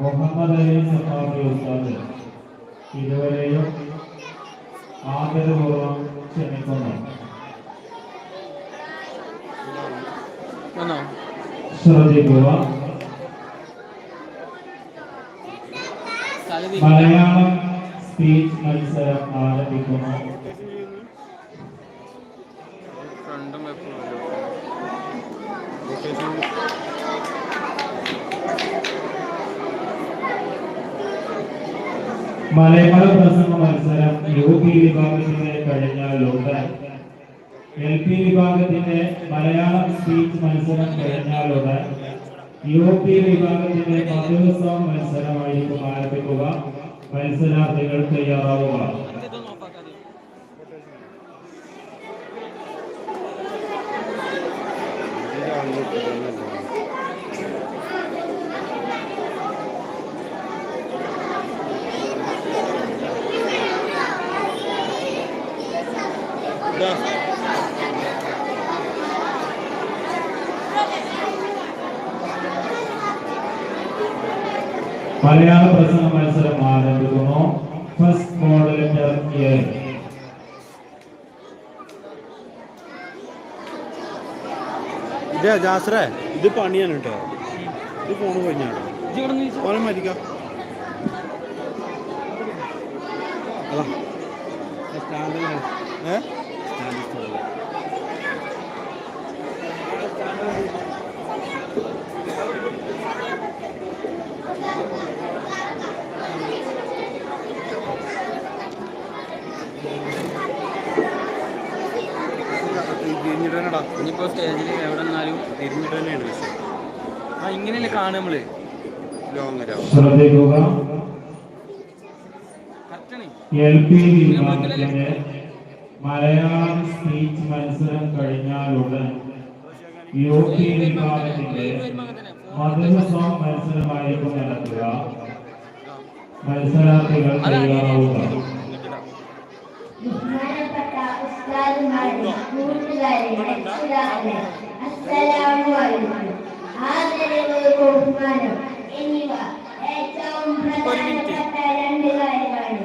മുഹമ്മദ് അലി സഫാബി ഉസ്താദ് ഇരുവരെയും ആദരപൂർവം ക്ഷണിക്കുന്നു. ശ്രദ്ധിക്കുക. മലയാളം സ്പീച്ച് മത്സരം ആരംഭിക്കുന്നു. മലയാള പ്രസംഗ മത്സരം യു പി വിഭാഗത്തിന്റെ കഴിഞ്ഞാലുണ്ട് എൽ പി വിഭാഗത്തിന്റെ മലയാളം സ്പീച്ച് മത്സരം കഴിഞ്ഞാലുണ്ട് യു പി വിഭാഗത്തിന്റെ പതിവസം മത്സരമായിരിക്കും ആരംഭിക്കുക. മത്സരാർത്ഥികൾ തയ്യാറാവുക. Thank ഓഫാക്കാതെ മലയാള പ്രസംഗ മത്സരം ആരംഭിക്കുന്നു. ഫസ്റ്റ് മോഡലിന്റെ ഇത് ജാസ്രേ. ഇത് പണിയാണ് കേട്ടോ. ഇത് ഫോണ് കഴിഞ്ഞാണ് ഫോനെ മരിക്കാം. അതാ. സ്റ്റാൻഡിലാണ്. ഏ? തിരിഞ്ഞിട്ട് തന്നെടാ ഇനിയിപ്പോ സ്റ്റേജിൽ എവിടെ നിന്നാലും തിരിഞ്ഞിട്ട് തന്നെയാണ് പക്ഷേ ആ ഇങ്ങനെയല്ലേ കാണുക നമ്മൾ? ലോങ് മലയാളം സ്പീച്ച് മത്സരം കഴിഞ്ഞാലുടൻ യു പി വിഭാഗത്തിന്റെ മധുരസം മത്സരമായിരിക്കും നടക്കുക മത്സരാർത്ഥികൾ തയ്യാറാവുക ബഹുമാനപ്പെട്ട ഉസ്താദുമാരെ കൂട്ടുകാരെ രക്ഷിതാക്കളെ അസ്സലാമു അലൈക്കും ആദരവ് ബഹുമാനം എന്നിവ ഏറ്റവും പ്രധാനപ്പെട്ട രണ്ട് കാര്യമാണ്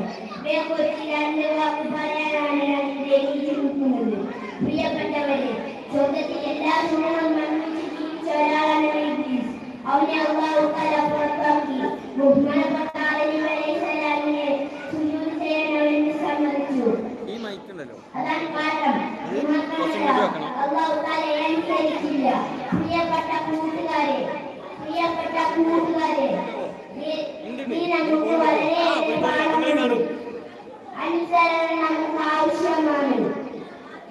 അനുസരണം നമുക്ക് ആവശ്യമാണ്.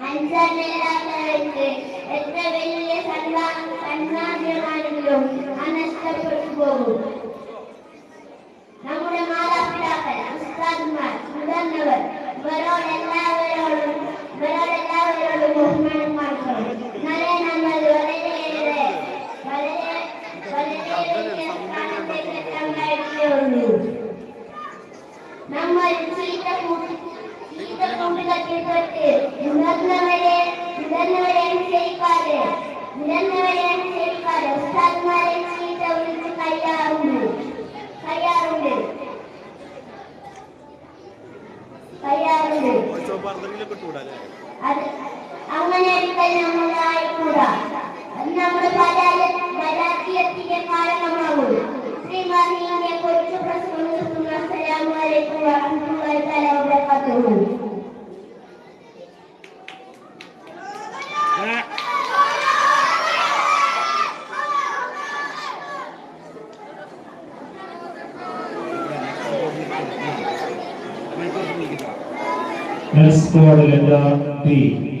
അനുസരണമില്ലാത്തവർക്ക് എത്ര വലിയ സന്മാ- സന്മാർഗമാണെങ്കിലും അത് നഷ്ടപ്പെട്ടു പോകും. നമ്മുടെ മാതാപിതാക്കൾ ഉസ്താദുമാർ മുതിർന്നവർ ഇവരോട് എല്ലാവരോടും ഇവരോട് എല്ലാവരോടും ബഹുമാനം കാണിക്കണം എന്നാലേ നമ്മൾ അങ്ങനെ അത് നമ്മുടെ പരാജയത്തിന്റെ കാരണമാകും ശ്രീമാനിയെ കുറിച്ച് പ്രസംഗിക്കുന്ന അസ്സലാമലൈക്കും നെക്സ്റ്റ് മോഡൽ പി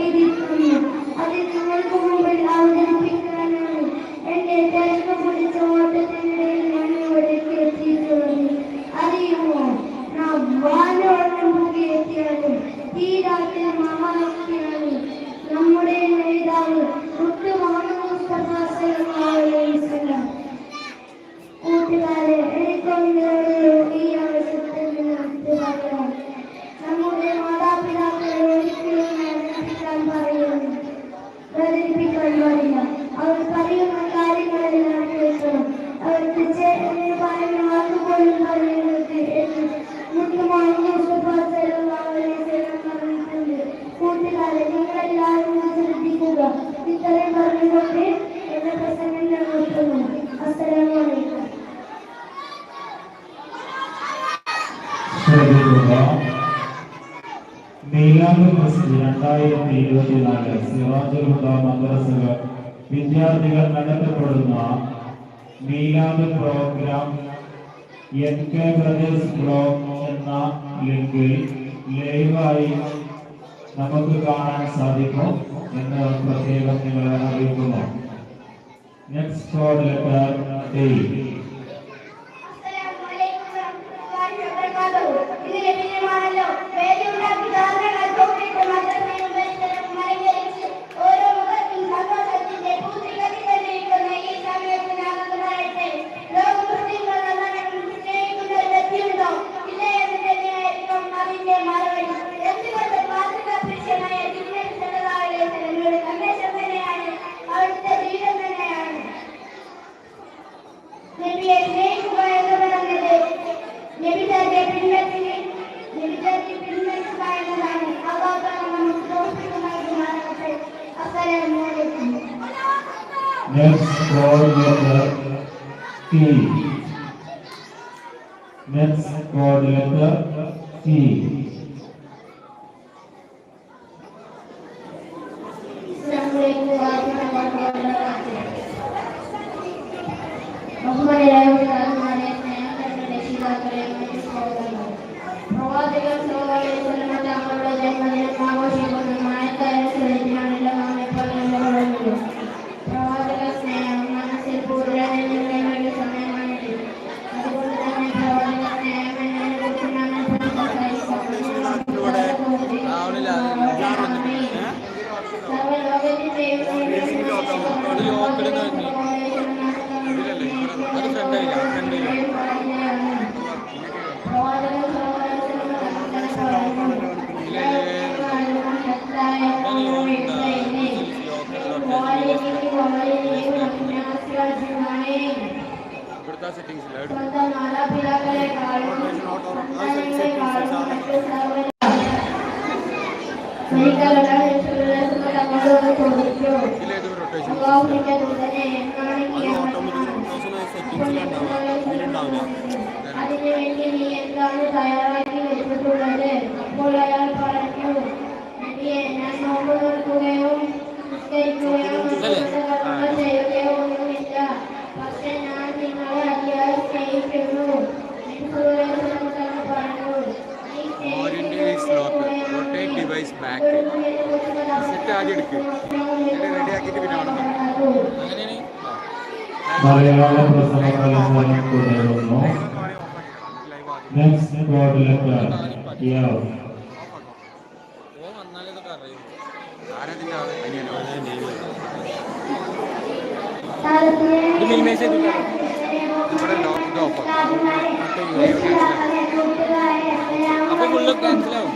സഭ നെയ്യാമ്പൽ മസ്ജിദ് രണ്ടായിരത്തി മദ്രസകൾ വിദ്യാർത്ഥികൾ നടത്തപ്പെടുന്ന നീലാമ്പ് program N K brothers blog എന്ന ലിങ്കിൽ ലൈവായി നമുക്ക് കാണാൻ സാധിക്കും എന്ന് പ്രത്യേകം നിങ്ങളെ അറിയിക്കുന്നു നെക്സ്റ്റ് കോഡ് ലെറ്റർ എയ്റ്റ് ഉണ്ടാക്കുന്നു ഇത് ലഭ്യമാണല്ലോ വേദി ഉണ്ടാക്കി ദാനം നൽകുമ്പോൾ Next ball letter C. Next ball letter C. Settings അതിനുവേണ്ടി നീ എന്താണ് തയ്യാറാക്കി വെച്ചിട്ടുള്ളത്? അപ്പോൾ അയാൾ പറഞ്ഞു ഞാൻ നോമ്പ് നോക്കുകയോ ചെയ്യുകയോ ചെയ്യുകയോ പരാതി എടുക്കുക റെഡിയാക്കിയിട്ട് പിന്നെ അവിടെ അങ്ങനെയാണ്? മലയാള പ്രസംഗം തുടരുന്നു നെക്സ്റ്റ് ബോർഡിലേക്ക് ഇയാവ് അപ്പൊ ഫുള്ള് ക്യാൻസലാവും